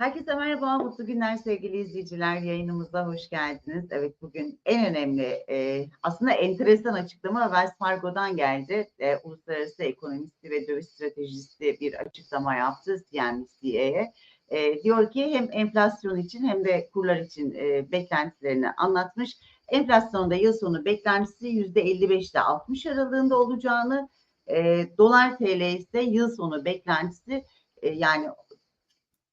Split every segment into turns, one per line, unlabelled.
Herkese merhaba, mutlu günler sevgili izleyiciler. Yayınımıza hoş geldiniz. Evet bugün en önemli, e, aslında enteresan açıklama Wells Fargo'dan geldi. E, uluslararası ekonomisti ve döviz stratejisti bir açıklama yaptı CNBC'ye. E, diyor ki hem enflasyon için hem de kurlar için e, beklentilerini anlatmış. Enflasyonda yıl sonu beklentisi yüzde 55 ile 60 aralığında olacağını, e, dolar TL ise yıl sonu beklentisi e, yani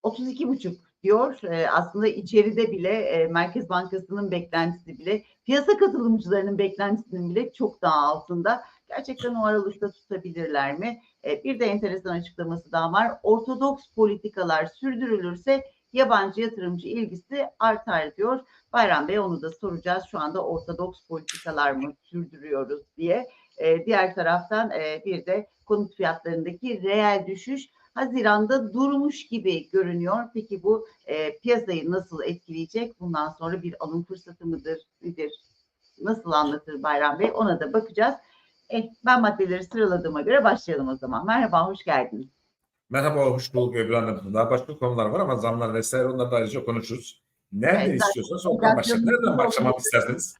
32,5 diyor. E, aslında içeride bile e, Merkez Bankası'nın beklentisi bile piyasa katılımcılarının beklentisinin bile çok daha altında. Gerçekten o aralıkta tutabilirler mi? Bir de enteresan açıklaması daha var. Ortodoks politikalar sürdürülürse yabancı yatırımcı ilgisi artar diyor. Bayram Bey onu da soracağız. Şu anda ortodoks politikalar mı sürdürüyoruz diye. Diğer taraftan bir de konut fiyatlarındaki reel düşüş Haziran'da durmuş gibi görünüyor. Peki bu e, piyasayı nasıl etkileyecek? Bundan sonra bir alım fırsatı mıdır, nedir? Nasıl anlatır Bayram Bey? Ona da bakacağız. Eh, ben maddeleri sıraladığıma göre başlayalım o zaman. Merhaba, hoş geldiniz.
Merhaba, hoş bulduk Ebru Hanım. Daha başka konular var ama zamlar vesaire onları da ayrıca konuşuruz. Nereden
Evet,
istiyorsanız oradan başlayalım. Nereden başlamak isterseniz?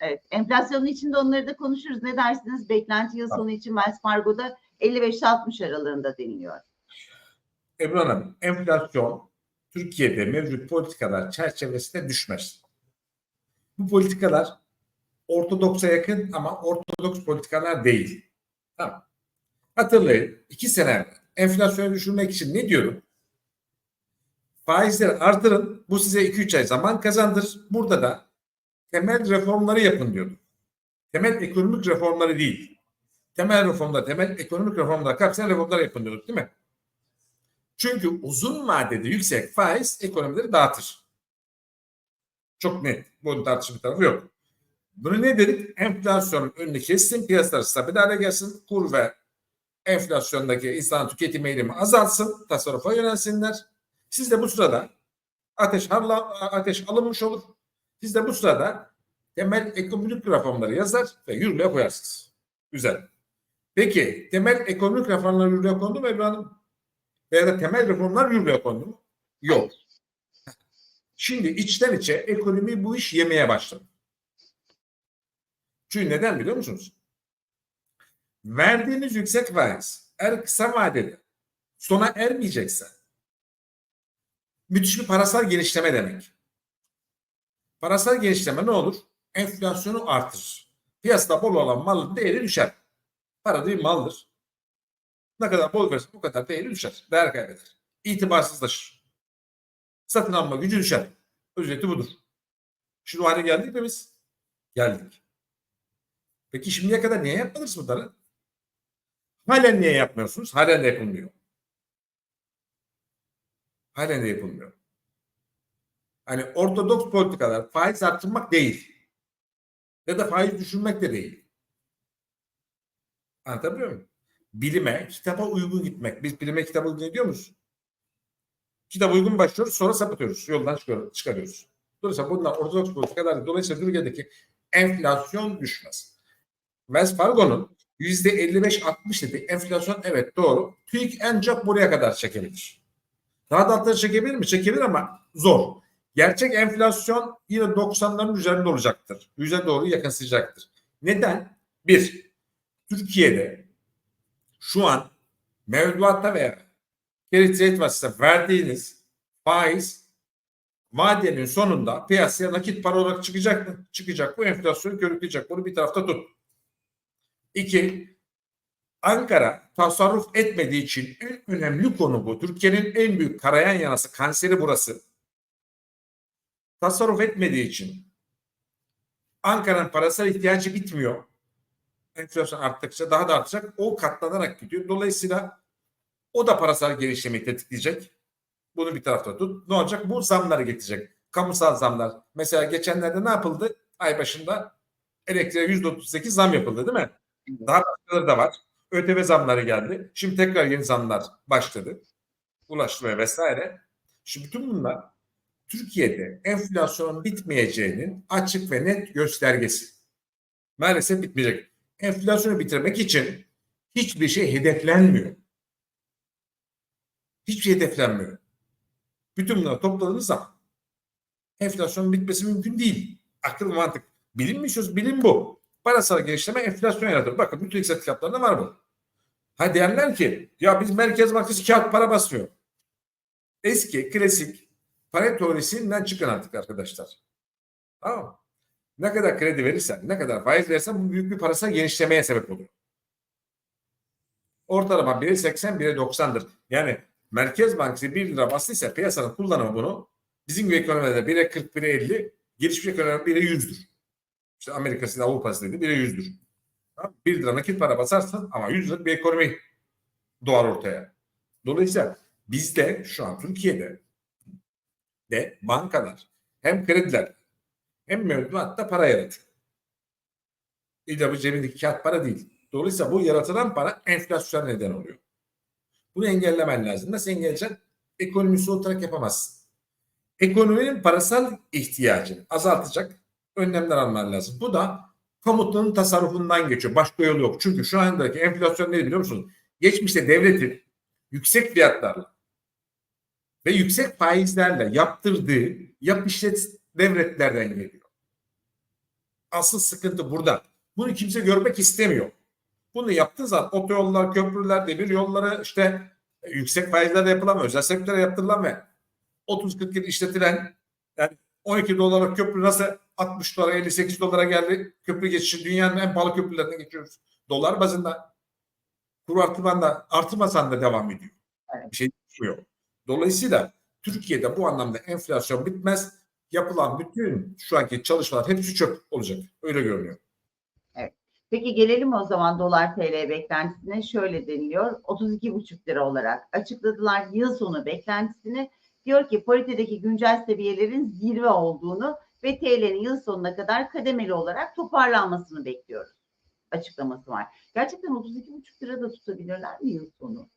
Evet, enflasyonun içinde onları da konuşuruz. Ne dersiniz? Beklenti yıl sonu için Wells Fargo'da 55-60 aralığında deniliyor.
Ebru Hanım, enflasyon Türkiye'de mevcut politikalar çerçevesinde düşmez. Bu politikalar ortodoksa yakın ama ortodoks politikalar değil. Tamam. Hatırlayın, iki sene enflasyonu düşürmek için ne diyorum? Faizleri artırın, bu size 2-3 ay zaman kazandır. Burada da temel reformları yapın diyordum. Temel ekonomik reformları değil. Temel reformlar, temel ekonomik reformlar kapsayan reformlar yapın diyorduk değil mi? Çünkü uzun vadede yüksek faiz ekonomileri dağıtır. Çok net. Bunun tartışma bir tarafı yok. Bunu ne dedik? Enflasyonun önünü kessin, piyasalar stabil hale gelsin, kur ve enflasyondaki insan tüketim eğilimi azalsın, tasarrufa yönelsinler. Siz de bu sırada ateş, harla, ateş alınmış olur. Siz de bu sırada temel ekonomik reformları yazar ve yürürlüğe koyarsınız. Güzel. Peki temel ekonomik reformlar yürürlüğe kondu mu Ebru Hanım? Veya da temel reformlar yürürlüğe kondu mu? Yok. Şimdi içten içe ekonomi bu iş yemeye başladı. Çünkü neden biliyor musunuz? Verdiğiniz yüksek faiz eğer kısa vadede sona ermeyecekse müthiş bir parasal genişleme demek. Parasal genişleme ne olur? Enflasyonu artırır. Piyasada bol olan malın değeri düşer. Para değil maldır. Ne kadar bol verirse bu kadar değeri düşer. Değer kaybeder. İtibarsızlaşır. Satın alma gücü düşer. Özeti budur. Şimdi o hale geldik mi biz? Geldik. Peki şimdiye kadar niye yapmadınız bunları? Halen niye yapmıyorsunuz? Halen de yapılmıyor. Halen de yapılmıyor. Hani ortodoks politikalar faiz arttırmak değil. Ya da faiz düşürmek de değil. Anlatabiliyor muyum? Bilime, kitaba uygun gitmek. Biz bilime kitaba uygun gidiyor muyuz? Kitaba uygun başlıyoruz sonra sapıtıyoruz. Yoldan çıkarıyoruz. Dolayısıyla bunlar ortodoks politikalar. Dolayısıyla Türkiye'deki enflasyon düşmez. Wells Fargo'nun %55-60 dedi. Enflasyon evet doğru. TÜİK çok buraya kadar çekebilir. Daha da altları çekebilir mi? Çekebilir ama zor. Gerçek enflasyon yine 90'ların üzerinde olacaktır. Yüze doğru yakınsayacaktır. Neden? Bir, Türkiye'de şu an mevduatta veya kredi rate vasıtasıyla verdiğiniz faiz vadenin sonunda piyasaya nakit para olarak çıkacak mı? Çıkacak. Bu enflasyonu körükleyecek. Bunu bir tarafta tut. İki, Ankara tasarruf etmediği için en önemli konu bu. Türkiye'nin en büyük karayan yanası, kanseri burası. Tasarruf etmediği için Ankara'nın parasal ihtiyacı bitmiyor. Enflasyon arttıkça daha da artacak. O katlanarak gidiyor. Dolayısıyla o da parasal gelişimi tetikleyecek. Bunu bir tarafta tut. Ne olacak? Bu zamları getirecek. Kamusal zamlar. Mesela geçenlerde ne yapıldı? Ay başında elektriğe %38 zam yapıldı değil mi? Daha başkaları da var. ÖTV zamları geldi. Şimdi tekrar yeni zamlar başladı. Ulaştırma vesaire. Şimdi bütün bunlar Türkiye'de enflasyonun bitmeyeceğinin açık ve net göstergesi. Maalesef bitmeyecek. Enflasyonu bitirmek için hiçbir şey hedeflenmiyor. Hiçbir şey hedeflenmiyor. Bütün bunları topladığınız zaman enflasyonun bitmesi mümkün değil. Akıl mantık. Bilim mi istiyoruz? Bilim bu. Parasal genişleme enflasyon yaratır. Bakın bütün iktisat kitaplarında var bu. Ha derler ki ya biz Merkez Bankası kağıt para basmıyor. Eski klasik para teorisinden çıkın artık arkadaşlar. Tamam mı? Ne kadar kredi verirsen, ne kadar faiz verirsen bu büyük bir parasal genişlemeye sebep oluyor. Ortalama 1'e 80, 1'e 90'dır. Yani Merkez Bankası 1 lira bastıysa piyasanın kullanımı bunu bizim gibi ekonomilerde 1'e 40, 1'e 50, gelişmiş ekonomide 1'e 100'dür. İşte Amerika'sı, Avrupa'sı dedi 1'e 100'dür. Tamam? 1 lira nakit para basarsan ama 100 liralık bir ekonomi doğar ortaya. Dolayısıyla bizde şu an Türkiye'de de bankalar hem krediler hem mevduatta para yaratıyor. İlla bu cebindeki kağıt para değil. Dolayısıyla bu yaratılan para enflasyona neden oluyor. Bunu engellemen lazım. Nasıl engelleyeceksin? Ekonomi soğutarak yapamazsın. Ekonominin parasal ihtiyacını azaltacak önlemler alman lazım. Bu da kamutunun tasarrufundan geçiyor. Başka yolu yok. Çünkü şu andaki enflasyon ne biliyor musunuz? Geçmişte devletin yüksek fiyatlarla ve yüksek faizlerle yaptırdığı yap işlet devletlerden geliyor. Asıl sıkıntı burada. Bunu kimse görmek istemiyor. Bunu yaptığı zaman otoyollar, köprüler, demir yolları işte e, yüksek faizlerle yapılan özel sektöre yaptırılan ve 30-40 yıl işletilen yani 12 dolarlık köprü nasıl 60 dolara 58 dolara geldi. Köprü geçişi dünyanın en pahalı köprülerine geçiyoruz. Dolar bazında kur artırman da artırmasan da devam ediyor. Bir şey değişmiyor. Dolayısıyla Türkiye'de bu anlamda enflasyon bitmez. Yapılan bütün şu anki çalışmalar hepsi çöp olacak. Öyle görünüyor.
Peki gelelim o zaman dolar TL beklentisine şöyle deniliyor. 32,5 lira olarak açıkladılar yıl sonu beklentisini. Diyor ki paritedeki güncel seviyelerin zirve olduğunu ve TL'nin yıl sonuna kadar kademeli olarak toparlanmasını bekliyoruz. Açıklaması var. Gerçekten 32,5 lira da tutabilirler mi yıl sonu?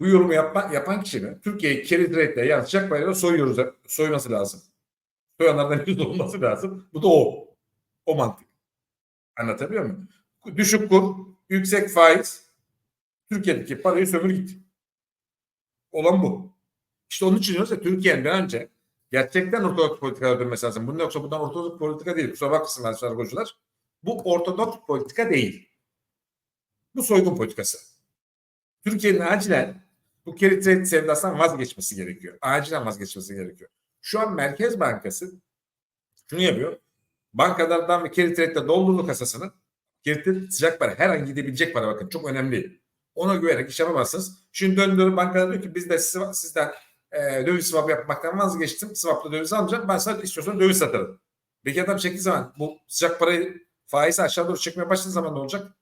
Bu yorumu yapan, yapan kişinin Türkiye'yi carry trade'le yani sıcak parayla soyuyoruz, soyması lazım. Soyanlardan yüzde olması lazım. Bu da o. O mantık. Anlatabiliyor muyum? Düşük kur, yüksek faiz, Türkiye'deki parayı sömür git. Olan bu. İşte onun için diyoruz ya Türkiye'nin önce gerçekten ortodoks politikaya dönmesi lazım. Bunun yoksa bundan ortodoks politika değil. Kusura bakmasınlar sarkocular. Bu ortodoks politika değil. Bu soygun politikası. Türkiye'nin acilen bu carry trade sevdasından vazgeçmesi gerekiyor. Acilen vazgeçmesi gerekiyor. Şu an Merkez Bankası şunu yapıyor. Bankalardan ve carry trade'de doldurdu kasasını. Carry sıcak para. Her an gidebilecek para bakın. Çok önemli. Ona güvenerek iş yapamazsınız. Şimdi döndürüp bankalar diyor ki biz de sizden e, döviz swap yapmaktan vazgeçtim. Swap'la döviz almayacağım. Ben sadece istiyorsan döviz satarım. Peki adam çektiği zaman bu sıcak parayı faizi aşağı doğru çekmeye başladığı zaman ne olacak?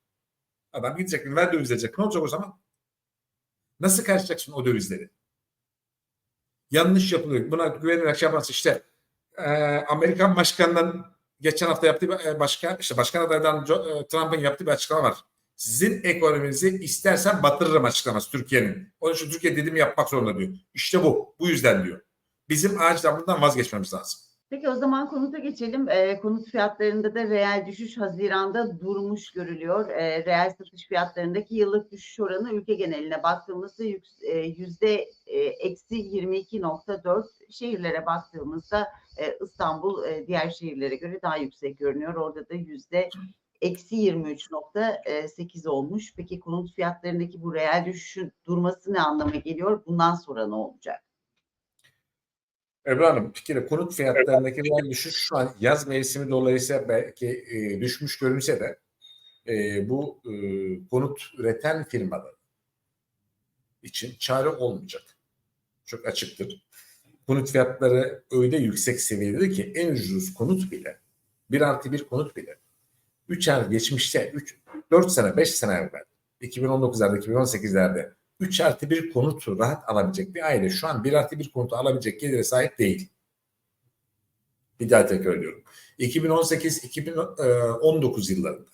Adam gidecek, ver döviz edecek. Ne olacak o zaman? Nasıl karşılayacaksın o dövizleri? Yanlış yapılıyor. Buna güvenerek şey yapamazsın. İşte e, Amerikan başkanının geçen hafta yaptığı bir e, başkan, işte başkan adayından Jo- e, Trump'ın yaptığı bir açıklama var. Sizin ekonominizi istersen batırırım açıklaması Türkiye'nin. Onun için Türkiye dediğimi yapmak zorunda diyor. İşte bu. Bu yüzden diyor. Bizim acilen bundan vazgeçmemiz lazım.
Peki o zaman konuta geçelim. Ee, konut fiyatlarında da reel düşüş Haziran'da durmuş görülüyor. Ee, reel satış fiyatlarındaki yıllık düşüş oranı ülke geneline baktığımızda e, yüzde e, eksi 22.4 şehirlere baktığımızda e, İstanbul e, diğer şehirlere göre daha yüksek görünüyor. Orada da yüzde eksi 23.8 olmuş. Peki konut fiyatlarındaki bu reel düşüşün durması ne anlama geliyor? Bundan sonra ne olacak?
Ebru Hanım bir kere konut fiyatlarındaki reel düşüş şu an yaz mevsimi dolayısıyla belki e, düşmüş görünse de e, bu e, konut üreten firmalar için çare olmayacak. Çok açıktır. Konut fiyatları öyle yüksek seviyede ki en ucuz konut bile bir artı bir konut bile 3 ay geçmişte 3, 4 sene 5 sene evvel 2019'larda 2018'lerde 3 artı bir konutu rahat alabilecek bir aile şu an 1 artı bir konutu alabilecek gelire sahip değil. Bir daha tekrar ediyorum. 2018-2019 yıllarında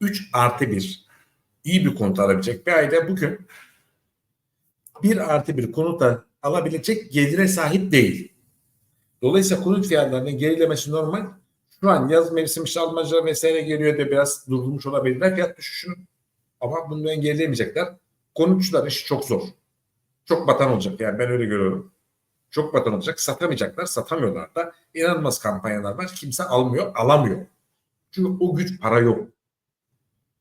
3 artı 1 iyi bir konut alabilecek bir aile bugün 1 artı bir konuta alabilecek gelire sahip değil. Dolayısıyla konut fiyatlarının gerilemesi normal. Şu an yaz mevsimi almaca vesaire geliyor da biraz durdurmuş olabilirler fiyat düşüşünü. Ama bunu engelleyemeyecekler. Konutçular işi çok zor. Çok batan olacak yani ben öyle görüyorum. Çok batan olacak. Satamayacaklar. Satamıyorlar da. İnanılmaz kampanyalar var. Kimse almıyor. Alamıyor. Çünkü o güç para yok.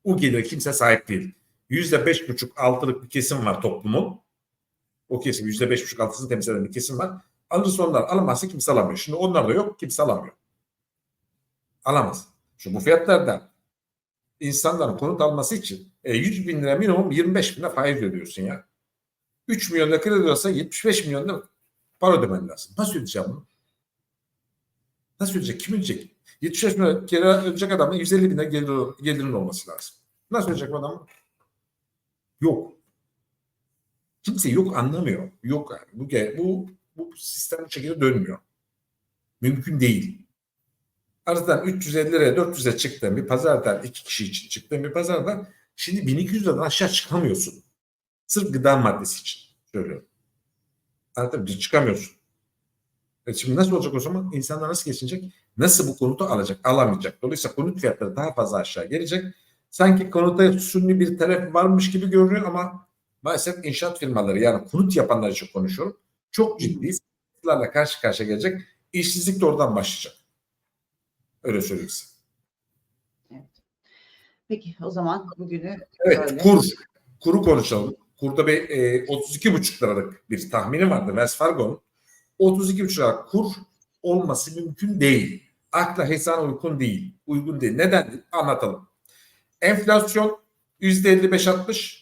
O gelire kimse sahip değil. Yüzde beş buçuk altılık bir kesim var toplumun. O kesim yüzde beş buçuk altısını temsil eden bir kesim var. Alırsa onlar alamazsa kimse alamıyor. Şimdi onlar da yok kimse alamıyor. Alamaz. Şu bu fiyatlarda insanların konut alması için e, 100 bin lira minimum 25 bin lira faiz ödüyorsun ya. 3 milyon lira kredi olsa 75 milyon lira para ödemen lazım. Nasıl ödeyeceğim bunu? Nasıl ödeyecek? Kim ödeyecek? 75 milyon lira ödeyecek adamın 150 bin lira gelir, gelirin olması lazım. Nasıl ödeyecek adam? Yok. Kimse yok anlamıyor. Yok yani. Bu, bu, bu sistem bu şekilde dönmüyor. Mümkün değil. Aradan 350 liraya 400'e çıktığın bir pazardan iki kişi için çıktığın bir pazardan şimdi 1200 liradan aşağı çıkamıyorsun. Sırf gıda maddesi için söylüyorum. Anladın mı? Çıkamıyorsun. E şimdi nasıl olacak o zaman? İnsanlar nasıl geçinecek? Nasıl bu konutu alacak? Alamayacak. Dolayısıyla konut fiyatları daha fazla aşağı gelecek. Sanki konuta sunni bir taraf varmış gibi görünüyor ama maalesef inşaat firmaları yani konut yapanlar için konuşuyorum. Çok ciddi sıkıntılarla karşı karşıya gelecek. İşsizlik de oradan başlayacak. Öyle söyleyeyim size.
Evet. Peki o zaman bugünü
Evet
böyle.
kur. Kuru konuşalım. Kurda bir e, 32,5 liralık bir tahmini vardı Wells Fargo'nun. 32,5 lira kur olması mümkün değil. Akla hesana uygun değil. Uygun değil. Neden? Anlatalım. Enflasyon %55-60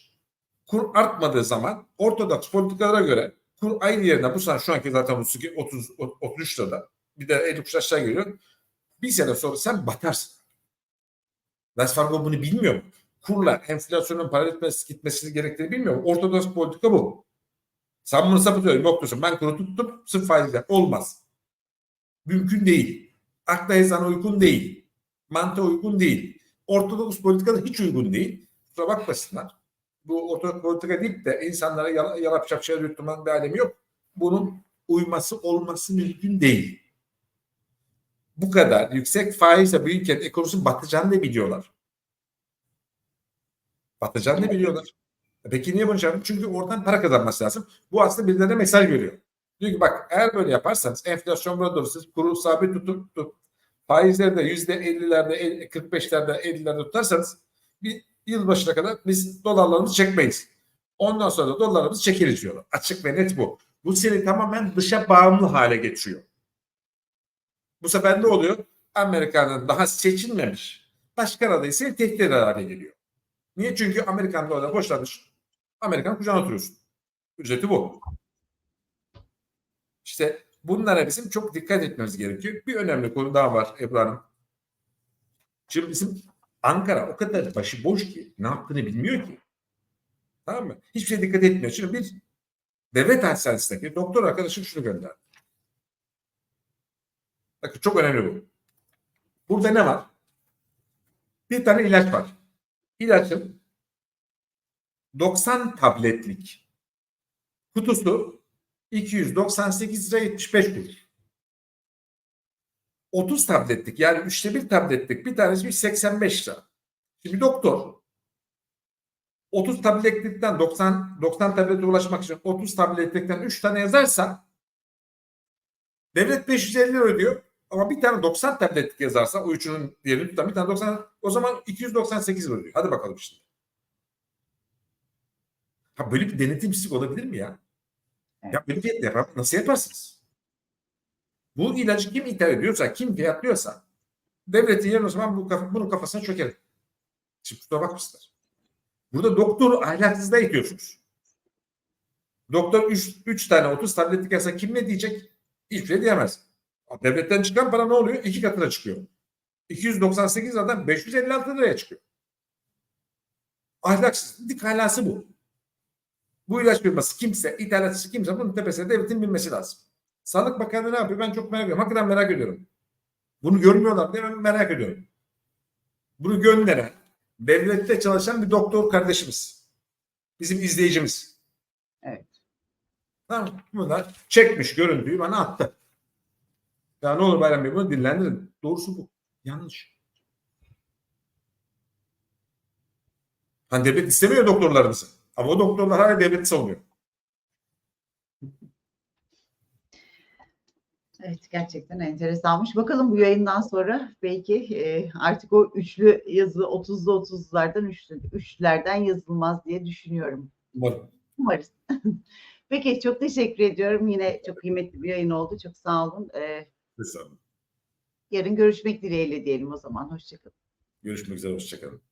kur artmadığı zaman ortodoks politikalara göre kur aynı yerine bu sene şu anki zaten 32, 30, 33 lirada bir de 50 kuruş aşağı geliyor. Bir sene sonra sen batarsın. Wells Fargo bunu bilmiyor mu? Kurla enflasyonun paralel gitmesini gerektiğini bilmiyor mu? Ortodoks politika bu. Sen bunu sapıtıyorsun. Yok diyorsun. Ben kuru tuttum. Sırf faizle. Olmaz. Mümkün değil. Akla hesana uygun değil. Mantığa uygun değil. Ortodoks politikada hiç uygun değil. Kusura bakmasınlar. Bu ortodoks politika deyip de insanlara yal yalap şapşaya yutturmanın bir alemi yok. Bunun uyması olması mümkün değil. Bu kadar yüksek faizle ülkenin ekonomisi batacağını da biliyorlar. Batacağını da biliyorlar. E Peki niye bunu yapıyor? Çünkü oradan para kazanması lazım. Bu aslında birilerine mesaj veriyor. Diyor ki bak eğer böyle yaparsanız enflasyon burada durursa kuru sabit tutup, tutup faizleri de yüzde 50'lerde 45'lerde 50'lerde tutarsanız bir yılbaşına kadar biz dolarlarımızı çekmeyiz. Ondan sonra da dolarlarımızı çekeriz diyorlar. Açık ve net bu. Bu seni tamamen dışa bağımlı hale getiriyor. Bu sefer ne oluyor? Amerika'nın daha seçilmemiş başkan adayı seni tehdit eder hale geliyor. Niye? Çünkü Amerikan doları boşlamış. Amerikan kucağına oturuyorsun. Ücreti bu. İşte bunlara bizim çok dikkat etmemiz gerekiyor. Bir önemli konu daha var Ebru Hanım. Şimdi bizim Ankara o kadar başıboş ki ne yaptığını bilmiyor ki. Tamam mı? Hiçbir şey dikkat etmiyor. Şimdi bir devlet hastanesindeki doktor arkadaşım şunu gönderdi. Bakın çok önemli bu. Burada ne var? Bir tane ilaç var. İlacın 90 tabletlik kutusu 298 lira 75 kuruş. 30 tabletlik yani üçte bir tabletlik bir tanesi 85 lira. Şimdi doktor 30 tabletlikten 90 90 tablete ulaşmak için 30 tabletlikten 3 tane yazarsa devlet 550 lira ödüyor. Ama bir tane 90 tabletlik yazarsa o üçünün diğerini tutan bir tane 90 o zaman 298 lira ödüyor. Hadi bakalım şimdi. Ha böyle bir denetimsizlik olabilir mi ya? Ya böyle bir yapar, nasıl yaparsınız? Bu ilacı kim ithal ediyorsa, kim fiyatlıyorsa devletin yerine o zaman bu, bunun kafasına çöker. Şimdi kusura bakmışlar. Burada doktoru ahlaksızlığa itiyorsunuz. Doktor 3 tane 30 tabletlik yazsa kim ne diyecek? Hiçbir şey diyemez. Devletten çıkan para ne oluyor? İki katına çıkıyor. 298 liradan 556 liraya çıkıyor. Ahlaksızlık halası bu. Bu ilaç firması kimse, ithalatçısı kimse bunun tepesine devletin binmesi lazım. Sağlık Bakanlığı ne yapıyor? Ben çok merak ediyorum. Hakikaten merak ediyorum. Bunu görmüyorlar diye ben merak ediyorum. Bunu gönderen, devlette çalışan bir doktor kardeşimiz. Bizim izleyicimiz.
Evet.
Tamam. Bunlar çekmiş görüntüyü bana attı. Ya ne olur Bayram Bey bunu dillendirin. Doğrusu bu. Yanlış. Hani devlet istemiyor doktorlarımızı. Ama o doktorlar hala devleti savunuyor.
Evet gerçekten enteresanmış. Bakalım bu yayından sonra belki e, artık o üçlü yazı 30'lu 30'lardan üçlü, üçlülerden yazılmaz diye düşünüyorum.
Umarım.
Umarız. Peki çok teşekkür ediyorum. Yine çok kıymetli bir yayın oldu. Çok sağ olun. E,
Lütfen.
yarın görüşmek dileğiyle diyelim o zaman. Hoşçakalın.
Görüşmek üzere. Hoşçakalın.